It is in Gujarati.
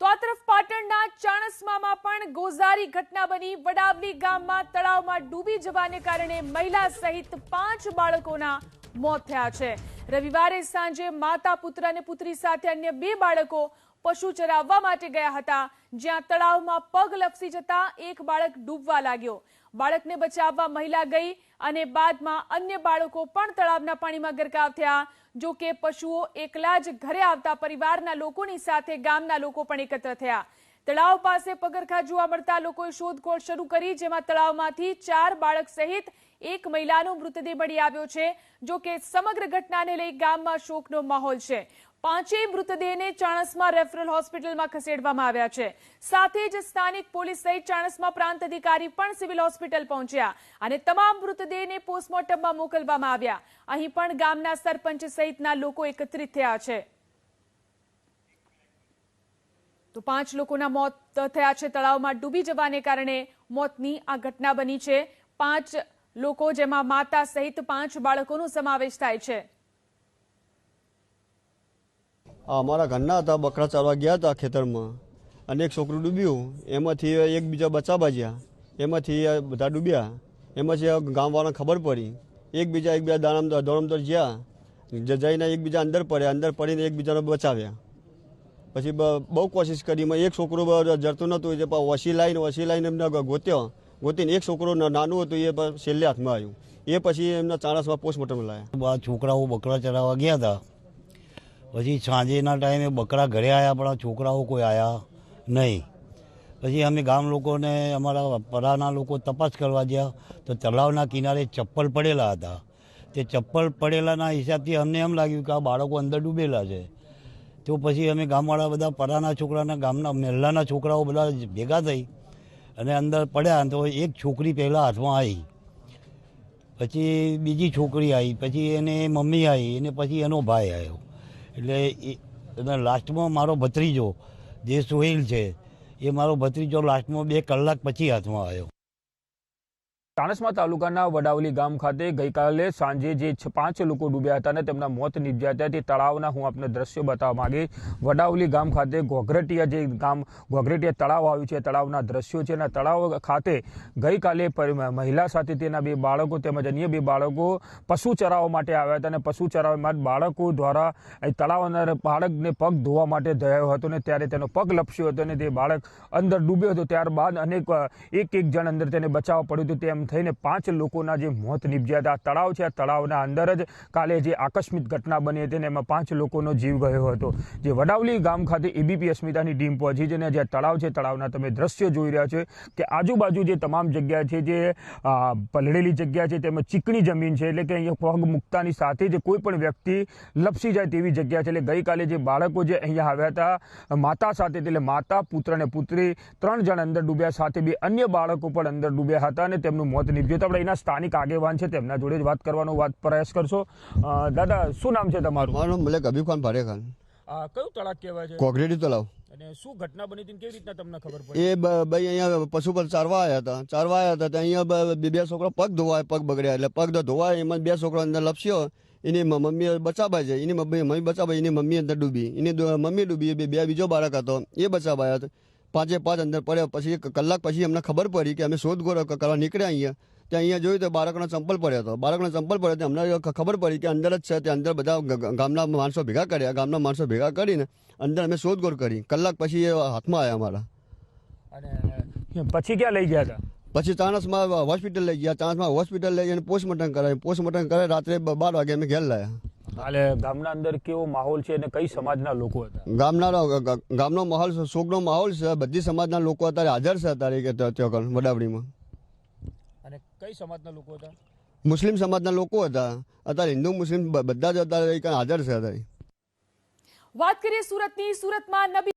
તો આ તરફ પાટણના ચાણસ્મામાં પણ ગોઝારી ઘટના બની. વડાવલી ગામમાં તળાવમાં ડૂબી જવાને કારણે મહિલા સહિત પાંચ બાળકોના મોત થયા છે. રવિવારે સાંજે માતા, પુત્ર અને પુત્રી સાથે અન્ય બે બાળકો પશુ ચરાવવા માટે ગયા હતા, જ્યાં તળાવમાં પગ લપસી જતા એક બાળક ડૂબવા લાગ્યો. બાળકને બચાવવા મહિલા ગઈ અને બાદમાં અન્ય બાળકો પણ તળાવના પાણીમાં ગરકાવ થયા. જો કે પશુઓ એકલા જ ઘરે આવતા પરિવારના લોકોની સાથે ગામના લોકો પણ એકત્ર થયા. તળાવ પાસે પગરખા જોવા મળતા લોકોએ શોધખોળ શરૂ કરી, જેમાં તળાવમાંથી ચાર બાળક સહિત એક મહિલાનો મૃતદેહ મળી આવ્યો છે, જો કે સમગ્ર ઘટનાને લઈ ગામમાં શોકનો માહોલ છે. પાંચેય મૃતદેહને ચાણસમાં રેફરલ હોસ્પિટલમાં ખસેડવામાં આવ્યા છે. સાથે જ સ્થાનિક પોલીસ સહિત ચાણસમાં પ્રાંત અધિકારી પણ સિવિલ હોસ્પિટલ પહોંચ્યા અને તમામ મૃતદેહને પોસ્ટમોર્ટમમાં મોકલવામાં આવ્યા. અહીં પણ ગામના સરપંચ સહિતના લોકો એકત્રિત થયા છે. તો પાંચ લોકોના મોત થયા છે. તળાવમાં ડૂબી જવાને કારણે મોતની આ ઘટના બની છે. પાંચ લોકો જેમાં માતા સહિત પાંચ બાળકોનો સમાવેશ થાય છે. અમારા ઘરના હતા, બકરા ચાલવા ગયા હતા ખેતરમાં. અને એક છોકરું ડૂબ્યું. એમાંથી એક બીજા બચાવવા ગયા એમાંથી બધા ડૂબ્યા. એમાંથી ગામવાળાને ખબર પડી. એકબીજા એકબીજા દાણમદાર દોડમદાર ગયા જઈને એકબીજા અંદર પડ્યા. અંદર પડીને એકબીજાને બચાવ્યા. પછી બહુ કોશિશ કરી એક છોકરો જરતું નહોતું જે વસી લાઈને વસી લાઈને એમને ગોત્યો. ગોતીને એક છોકરો નાનું હતું, એ છેલ્લે હાથમાં આવ્યું. એ પછી એમના ચાણસમાં પોસ્ટમોર્ટમ લાયા. છોકરાઓ બકરા ચરાવવા ગયા હતા પછી સાંજેના ટાઈમે બકરા ઘરે આવ્યા પણ છોકરાઓ કોઈ આવ્યા નહીં. પછી અમે ગામ લોકોને, અમારા પરાના લોકો તપાસ કરવા ગયા, તો તળાવના કિનારે ચપ્પલ પડેલા હતા. તે ચપ્પલ પડેલાના હિસાબથી અમને એમ લાગ્યું કે આ બાળકો અંદર ડૂબેલા છે. તો પછી અમે ગામવાળા બધા પરાના છોકરાના ગામના મહેલાના છોકરાઓ બધા ભેગા થઈ અને અંદર પડ્યા તો એક છોકરી પહેલાં હાથમાં આવી. પછી બીજી છોકરી આવી, પછી એને મમ્મી આવી અને પછી એનો ભાઈ આવ્યો. એટલે અને લાસ્ટમાં મારો ભત્રીજો જે સોહિલ છે, એ મારો ભત્રીજો લાસ્ટમાં બે કલાક પછી હાથમાં આવ્યો. ચાણસ્મા તાલુકાના વડાવલી ગામ ખાતે ગઈકાલે સાંજે જે પાંચ લોકો ડૂબ્યા હતા અને તેમના મોત નીપજ્યા હતા, તે તળાવના હું આપને દ્રશ્યો બતાવવા માગે. વડાવલી ગામ ખાતે ઘોઘરટિયા જે ગામ, ઘોઘરટિયા તળાવ આવ્યું છે, તળાવના દ્રશ્યો છે. અને તળાવ ખાતે ગઈકાલે મહિલા સાથે તેના બે બાળકો તેમજ અન્ય બે બાળકો પશુ ચરાવવા માટે આવ્યા હતા અને પશુ ચરાવવા બાળકો દ્વારા એ તળાવ બાળકને પગ ધોવા માટે થયો હતો અને ત્યારે તેનો પગ લપસ્યો હતો અને તે બાળક અંદર ડૂબ્યો હતો. ત્યારબાદ અનેક એક એક જણ અંદર તેને બચાવવા પડ્યું હતું. તેમ થઈને પાંચ લોકોના જે મોત નીપજ્યા હતા. તળાવ છે. આ તળાવના અંદર જ કાલે જે આકસ્મિક ઘટના બની હતી અને એમાં પાંચ લોકોનો જીવ ગયો હતો. જે વડાવલી ગામ ખાતે એબીપી અસ્મિતાની ટીમ પહોંચી છે અને જે તળાવ છે. તળાવના તમે દ્રશ્યો જોઈ રહ્યા છો કે આજુબાજુ જે તમામ જગ્યા છે, જે પલળેલી જગ્યા છે તેમાં ચીકણી જમીન છે, એટલે કે અહીંયા પગ મૂકતાની સાથે જ કોઈ પણ વ્યક્તિ લપસી જાય તેવી જગ્યા છે. એટલે ગઈકાલે જે બાળકો જે અહીંયા આવ્યા હતા, માતા સાથે, એટલે માતા, પુત્ર અને પુત્રી ત્રણ જણ અંદર ડૂબ્યા, સાથે બે અન્ય બાળકો પણ અંદર ડૂબ્યા હતા અને તેમનું મોત નીપજ્યું તો આપણે એના સ્થાનિક આગેવાન છે તેમના જોડે જ વાત કરવાનો વાત પ્રયાસ કરશો. દાદા શું નામ છે તમારું? મારું નામ મલેક અભી ખાન ભારે ખાન કયું તળાવ કહેવાય છે? કોગરેડી અને શું ઘટના બની હતી કેવી રીતના તમને ખબર પડી? એ ભાઈ અહીંયા પશુ પર ચારવા આવ્યા હતા. ચારવા આવ્યા હતા અહીંયા બે બે છોકરા પગ ધોવાય પગ બગડ્યા. એટલે પગ ધોવાય એમાં બે છોકરા અંદર લપસ્યો. એની મમ્મી બચાવાય છે. એની મમ્મી મમ્મી બચાવાય એની મમ્મી અંદર ડૂબી. એની મમ્મી ડૂબી બે બે બીજો બાળક હતો એ બચાવાયા હતો. પાંચે પાંચ અંદર પડ્યા. પછી એક કલાક પછી અમને ખબર પડી કે અમે શોધખોળ કરવા નીકળ્યા અહીંયા. ત્યાં અહીંયા જોયું તો બાળકનો ચંપલ પડ્યો હતો. બાળકનો ચંપલ પડ્યો તો અમને ખબર પડી કે અંદર જ છે. તે અંદર બધા ગામના માણસો ભેગા કર્યા. ગામના માણસો ભેગા કરીને અંદર અમે શોધખોળ કરી. કલાક પછી એ હાથમાં આવ્યા અમારા. અને પછી ક્યાં લઈ ગયા હતા? પછી ચાણસમાં હોસ્પિટલ લઈ ગયા. ચાણસમાં હોસ્પિટલ લઈ જઈને પોસ્ટમોર્ટમ કરાવી. પોસ્ટમોર્ટમ કરાવી. રાત્રે બાર વાગે અમે ઘેર લાયા. હાલે ગામના અંદર કેવો માહોલ છે અને કઈ સમાજના લોકો હતા? ગામના ગામનો માહોલ શોકનો માહોલ છે. બધી સમાજના લોકો અત્યારે હાજર છે અત્યારે કે ત્યાં ત્યાં વડાવડીમાં. અને કઈ સમાજના લોકો હતા? મુસ્લિમ સમાજના લોકો હતા. અત્યારે હિન્દુ મુસ્લિમ બધા જ અત્યારે હાજર છે અત્યારે. વાત કરીએ સુરતની. સુરતમાં નબી